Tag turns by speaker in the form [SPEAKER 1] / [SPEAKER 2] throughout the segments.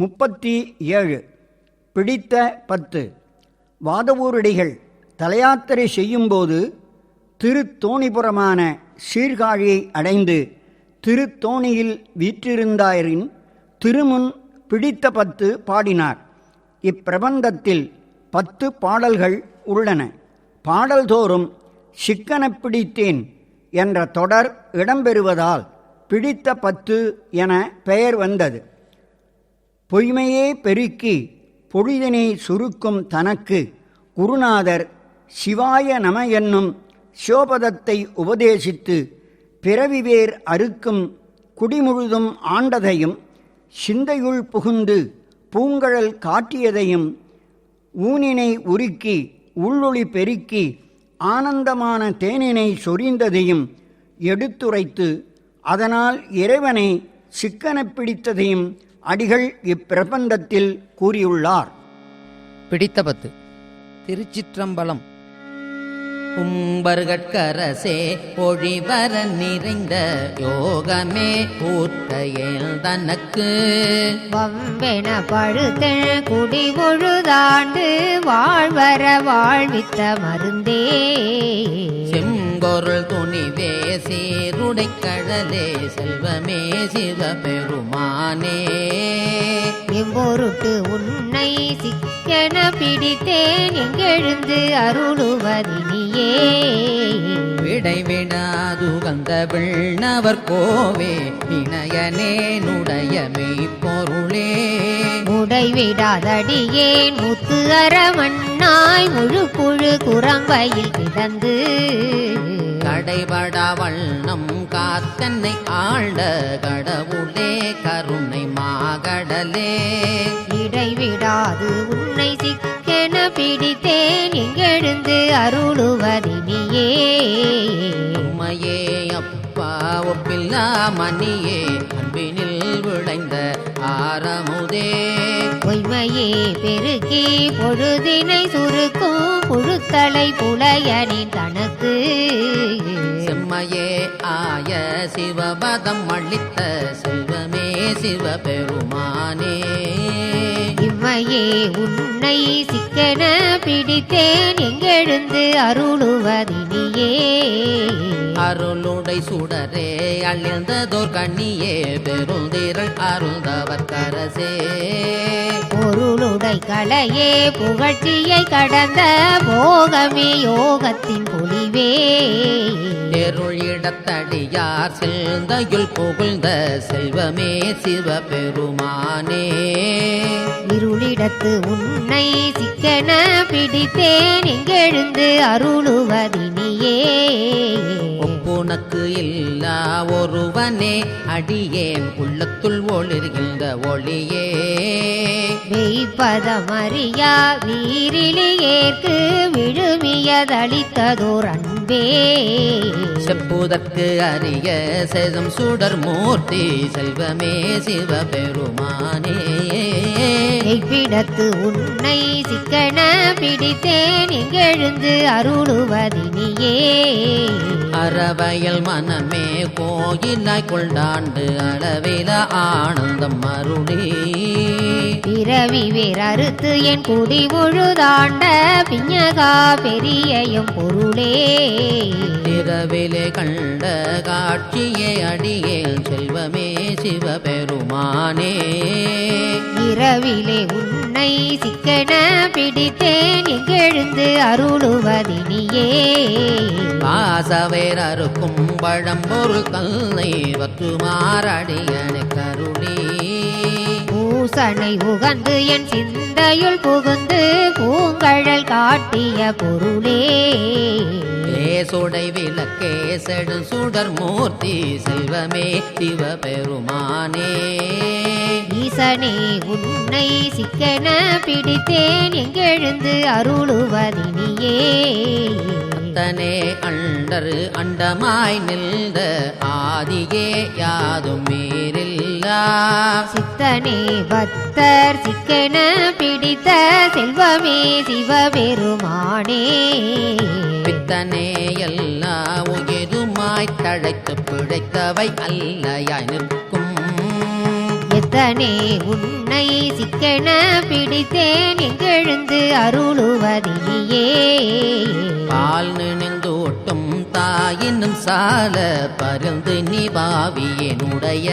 [SPEAKER 1] முப்பத்தி ஏழு. பிடித்த பத்து. வாதவூரடிகள் தலையாத்திரை செய்யும்போது திருத்தோணிபுரமான சீர்காழியை அடைந்து திருத்தோணியில் வீற்றிருந்தாரின் திருமுன் பிடித்த பத்து பாடினார். இப்பிரபந்தத்தில் பத்து பாடல்கள் உள்ளன. பாடல்தோறும் சிக்கனப் பிடித்தேன் என்ற தொடர் இடம்பெறுவதால் பிடித்த பத்து என பெயர் வந்தது. பொய்மையே பெருக்கி பொழுதினை சுருக்கும் தனக்கு குருநாதர் சிவாய நம என்னும் சிவபதத்தை உபதேசித்து பிறவிவேர் அறுக்கும் குடிமுழுதும் ஆண்டதையும் சிந்தையுள் புகுந்து பூங்கழல் காட்டியதையும் ஊனினை உருக்கி உள்ளொளி பெருக்கி ஆனந்தமான தேனினை சொரிந்ததையும் எடுத்துரைத்து அதனால் இறைவனை சிக்கன பிடித்ததையும் அடிகள் இப்பிரபந்தத்தில் கூறியுள்ளார்.
[SPEAKER 2] பிடித்த பத்து திருச்சிற்றம்பலம். கும்பர்கட்கரசே ஒழிவர நிறைந்த யோகமே ஊற்றையல் தனக்கு
[SPEAKER 3] வம்பென பழுத்தெழ குடி பொழுதாண்டு வாழ்வர வாழ்வித்த மருந்தே.
[SPEAKER 2] கடலே செல்வமே சிவபெருமானே.
[SPEAKER 3] எம்பொருட்டு உன்னை சிக்கன பிடித்தேன் எங்கெழுந்து அருளுவதினியே.
[SPEAKER 2] விடைவிடாதுகந்த விண்ணவர் கோவே இணையனே நுடைய மெய்ப்பொருளே.
[SPEAKER 3] முடைவிடாதடியேன் முத்து அரமண்ணாய் முழு புழு குரம்பையில் கிடந்து.
[SPEAKER 2] கடைபடா வண்ணம் காத்தன்னை ஆண்ட கடவுளே கருணை மாகடலே.
[SPEAKER 3] இடைவிடாது உன்னை சிக்கென பிடித்தேன் எங்கெழுந்து அருளுவதினியே.
[SPEAKER 2] உம்மையே அப்பா ஒப்பில்லா மணியே அன்பினில் விளைந்த ஆரமுதே.
[SPEAKER 3] பொய்மையே பெருக்கி பொழுதினை சுருக்கும் புழுத்தலை புலையனின் தனக்கு.
[SPEAKER 2] செம்மையே ஆய சிவபதம் அளித்த செல்வமே சிவபெருமானே.
[SPEAKER 3] இம்மையே உன்னை சிக்கன பிடித்தேன் எங்கெழுந்து அருளுவதினியே.
[SPEAKER 2] அருளுடை சுடரே அழிந்ததோர் கண்ணியே பெருந்திரள் அருந்தவர் கரசே.
[SPEAKER 3] பொருளுடை கலையே புகழ்ச்சியை கடந்த போகமே யோகத்தின் பொலிவே.
[SPEAKER 2] எருள் இடத்தடியார் செல்ந்தையுள் புகழ்ந்த செல்வமே சிவபெருமானே.
[SPEAKER 3] இருளிடத்து உன்னை சிக்கன பிடித்தேன் எங்கெழுந்து அருளுவதினியே.
[SPEAKER 2] ஒப்புனக்கு இல்லா ஒருவனே அடியேன். உள்ளத்துள் ஒளிர்கின்ற ஒளியே.
[SPEAKER 3] மெய்ப்பதமறியா வீரிலியேற்கு விழுமியதளித்ததோர் அன்பே.
[SPEAKER 2] செப்புதற்கு அரிய செதும் சுடர் மூர்த்தி செல்வமே சிவபெருமானே.
[SPEAKER 3] மெய்ப்பிடத்து உன்னை சிக்கன பிடித்தேன் எங்கெழுந்து அருளுவதினியே.
[SPEAKER 2] அறவயல் மனமே கோயிலாய் கொண்டாண்டு அளவில ஆனந்தம் அருளே.
[SPEAKER 3] பிறவி வேறறுத்து என் குடி முழுதாண்ட பிஞகா பெரியயும் பொருளே.
[SPEAKER 2] இரவிலே கண்ட காட்சியே அடியேன் செல்வமே சிவபெருமானே.
[SPEAKER 3] இரவிலே உன்னை சிக்கன பிடித்தேன் எங்கெழுந்து அருளுவதினியே.
[SPEAKER 2] வாசவேர் அறுக்கும் பழம்பொருள் தன்னை வற்றுமாறடியனை கருளே
[SPEAKER 3] பூசனை உகந்து என் சிந்தையுள் புகுந்து பூங்கழல் காட்டிய பொருளே.
[SPEAKER 2] சுடை விளக்கே செடு சுடர் மூர்த்தி செல்வமே சிவபெருமானே.
[SPEAKER 3] ஈசனே உன்னை சிக்கன பிடித்தேன் எங்கெழுந்து அருளுவதினியே.
[SPEAKER 2] தனே அண்டரு அண்டமாய் நின்ற ஆதியே யாதும் மீறில்லா
[SPEAKER 3] சித்தனே பக்தர் சிக்கன பிடித்த செல்வமே சிவபெருமானே.
[SPEAKER 2] பித்தனே எல்லா உயிருமாய் தழைத்து பிழைத்தவை அல்லையாய் நிற்கும்.
[SPEAKER 3] எத்த சித்தனே உன்னை சிக்கென பிடித்தேன் எங்கெழுந்து அருளுவதினியே
[SPEAKER 2] பால் நினைந்தூட்டும் தாயினும் சால பருந்து நீ பாவியனுடைய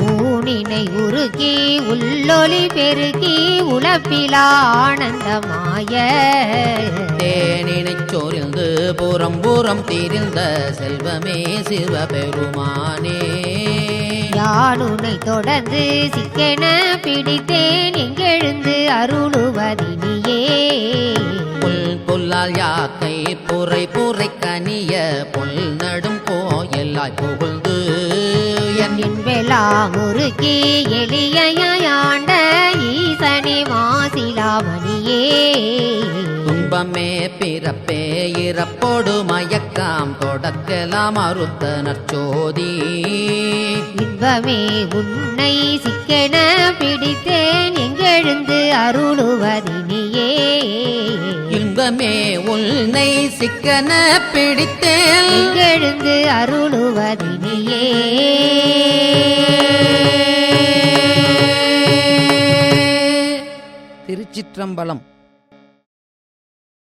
[SPEAKER 3] ஊனினை உருக்கி உள்ளொளி பெருக்கி உழப்பிலா ஆனந்தமாய.
[SPEAKER 2] தேனினைச் சொரிந்து புறம் புறம் திரிந்த செல்வமே சிவபெருமானே.
[SPEAKER 3] யானுனை தொடர்ந்து சிக்கென பிடித்தேன் எங்கெழுந்து அருளுவதினியே.
[SPEAKER 2] புல் புல்லால் யாக்கை புரை புரை புல் நடும் கோயலாய் புகழ்ந்து என்
[SPEAKER 3] என்பெல்லாம் உருக்கி எளியாண்ட ஈசனி மாசிலாமணியே.
[SPEAKER 2] துன்பமே பிறப்பே இறப்போடு மயக்காம் தொடக்கலாம் அறுத்த நற்சோதி
[SPEAKER 3] இன்பமே உன்னை சிக்கென பிடித்தேன் எங்கெழுந்து அருளுவதினியே.
[SPEAKER 2] இன்பமே உன்னை சிக்கன பிடித்தேன்
[SPEAKER 3] எங்கெழுந்து அருளுவதினியே.
[SPEAKER 2] திருச்சிற்றம்பலம்.